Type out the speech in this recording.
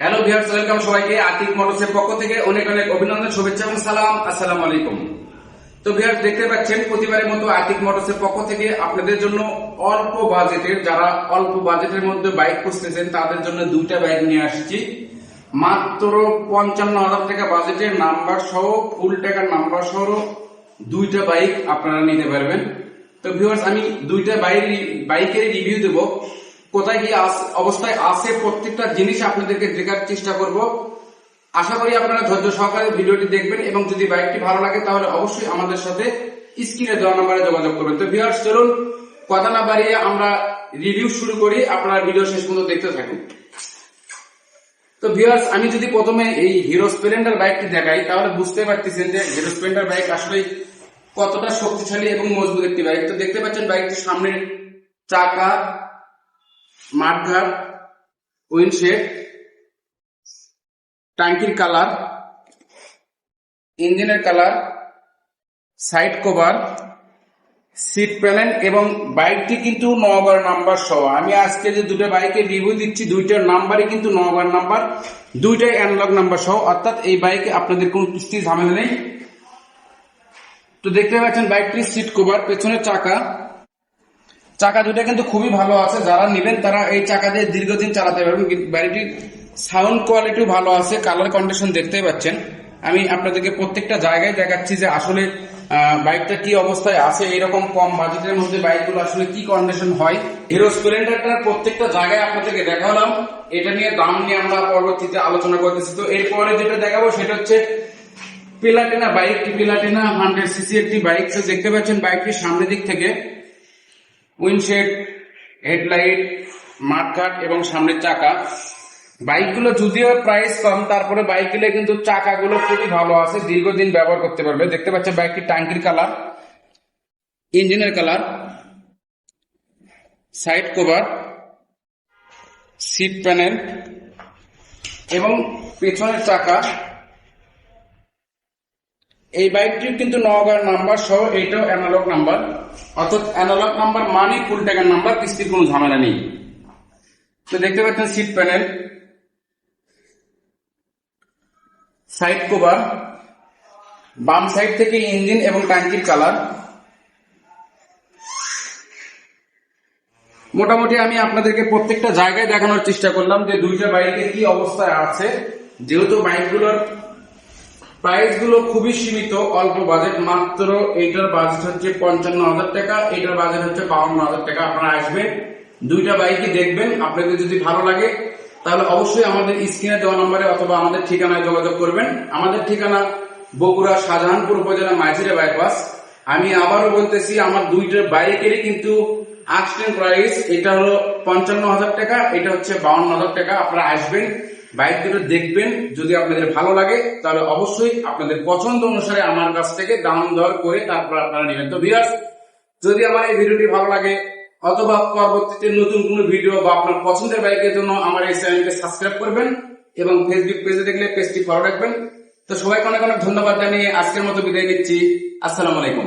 Hello viewers welcome সবাইকে আতিক মোটরসের পক্ষ থেকে অনেক অনেক অভিনন্দন, শুভেচ্ছা এবং সালাম। আসসালামু আলাইকুম। তো ভিউয়ার্স দেখতে পাচ্ছেন, প্রতিবারের মতো আতিক মোটরসের পক্ষ থেকে আপনাদের জন্য অল্প বাজেটের, যারা অল্প বাজেটের মধ্যে বাইক খুঁজতেছেন, তাদের জন্য দুইটা বাইক নিয়ে আসছি। মাত্র পঞ্চান্ন হাজার টাকা বাজেটের নাম্বার সহ ফুল টাকার নাম্বার সহ দুইটা বাইক আপনারা নিতে পারবেন। তো ভিউয়ার্স আমি দুইটা বাইক বাইকের রিভিউ দেব। কোথায় আস- অবস্থায় আছে প্রত্যেকটা জিনিস আপনাদেরকে দেখার চেষ্টা করব। আশা করি আপনারা ধৈর্য সহকারে ভিডিওটি দেখবেন এবং যদি বাইকটি ভালো লাগে তাহলে অবশ্যই আমাদের সাথে স্ক্রিনে দেওয়া নাম্বারে যোগাযোগ করবেন। তো ভিউয়ার্স, চলুন, কথা না বাড়িয়ে আমরা রিভিউ শুরু করি। আপনারা ভিডিও শেষ পর্যন্ত দেখতে থাকুন। তো ভিউয়ার্স, আমি যদি প্রথমে এই হিরো স্প্লেন্ডার বাইকটি দেখাই, তাহলে বুঝতে পারতেছেন যে হিরো স্প্লেন্ডার বাইক আসলে কতটা শক্তিশালী এবং মজবুত একটি বাইক। তো দেখতে পাচ্ছেন বাইকটির সামনের চাকা মাঠঘাট উইন্ডশেড ট্যাঙ্কির কালার, ইঞ্জিনের colour, side cover, seat panel এবং বাইকটি কিন্তু নগর নাম্বার সহ। আমি আজকে যে দুটো বাইকে রিভিউ দিচ্ছি, দুইটার নাম্বারই কিন্তু নগর নাম্বার, দুইটাই অ্যানলগ নাম্বার সহ। অর্থাৎ এই বাইকে আপনাদের কোনো কিস্তি ঝামেলা নেই। তো দেখতে পাচ্ছেন বাইকটির সিট কভার পেছনের চাকা চাকা দুটো কিন্তু খুবই ভালো আছে। যারা নেবেন তারা এই চাকা দিয়ে দীর্ঘদিন চালাতে কিন্তু গাড়িটির সাউন্ড কোয়ালিটিও ভালো আছে কালার কন্ডিশন দেখতেই পাচ্ছেন। আমি আপনাদেরকে প্রত্যেকটা জায়গায় দেখাচ্ছি যে আসলে বাইকটা কি অবস্থায় আছে, এরকম কম বাজেটের মধ্যে বাইকগুলো আসলে কি কন্ডিশন হয়। হিরো স্প্লেন্ডারটার প্রত্যেকটা জায়গায় আপনাদেরকে দেখালাম। এটা নিয়ে দাম নিয়ে আমরা পরবর্তীতে আলোচনা করতেছি। তো এরপরে যেটা দেখাবো সেটা হচ্ছে পিলাটিনা বাইকটি পিলাটিনা হান্ড্রেড সিসি একটি বাইক দেখতে পাচ্ছেন বাইকটির সামনের দিক থেকে উইন্ডশেড, হেডলাইট, মাঠঘাট এবং সামনের চাকা। বাইকগুলো যদিও প্রাইস কম, তারপরে বাইকগুলো কিন্তু চাকাগুলো খুবই ভালো আছে, দীর্ঘদিন ব্যবহার করতে পারবে। দেখতে পাচ্ছেন বাইকটির ট্যাঙ্কির কালার, ইঞ্জিনের colour, side cover, seat panel এবং পেছনের চাকা এই বাইকটির কিন্তু নগার নাম্বার সহ এইটাও অ্যানালগ নাম্বার। অর্থাৎ অ্যানালগ নাম্বার মানে ফুল টাকার নাম্বার, কিস্তির কোনো ঝামেলা নেই। তো দেখতে পাচ্ছেন সিট প্যানেল সাইড কভার বাম সাইড থেকে ইঞ্জিন এবং ট্যাঙ্কির কালার মোটামুটি আমি আপনাদেরকে প্রত্যেকটা জায়গায় দেখানোর চেষ্টা করলাম যে দুইটা বাইকে কি অবস্থায় আছে। যেহেতু বাইকগুলোর প্রাইসগুলো খুবই সীমিত, অল্প বাজেট, মাত্র এইটার বাজেট হচ্ছে পঞ্চান্ন হাজার টাকা, এইটার বাজেট হচ্ছে বাউন্ন হাজার টাকা। আপনারা আসবেন দুইটা বাইকই দেখবেন, আপনাদের যদি ভালো লাগে, তাহলে অবশ্যই আমাদের স্ক্রিনে দেওয়া নম্বরে অথবা আমাদের ঠিকানায় যোগাযোগ করবেন। আমাদের ঠিকানা বগুড়া শাহজাহানপুর উপজেলা মাঝিরা বাইপাস আমি আবারও বলতেছি, আমার দুইটার বাইকেরই কিন্তু আক্সিডেন্ট প্রাইস এটা হলো পঞ্চান্ন হাজার টাকা, এটা হচ্ছে বাউন্ন হাজার টাকা। আপনারা আসবেন বাইক দুটো দেখবেন, যদি আপনাদের ভালো লাগে, তাহলে অবশ্যই আপনাদের পছন্দ অনুসারে আমার কাছ থেকে দাম দর করে তারপর আপনারা নেবেন। তো ভিউয়ার্স যদি আমার এই ভিডিওটি ভালো লাগে, অথবা পরবর্তীতে নতুন কোনো ভিডিও বা আপনার পছন্দের বাইকের জন্য আমার এই চ্যানেলকে সাবস্ক্রাইব করবেন, এবং ফেসবুক পেজে দেখলে পেজটি ফলো রাখবেন। তো সবাইকে অনেক অনেক ধন্যবাদ জানিয়ে আজকের মতো বিদায় নিচ্ছি। আসসালামু আলাইকুম।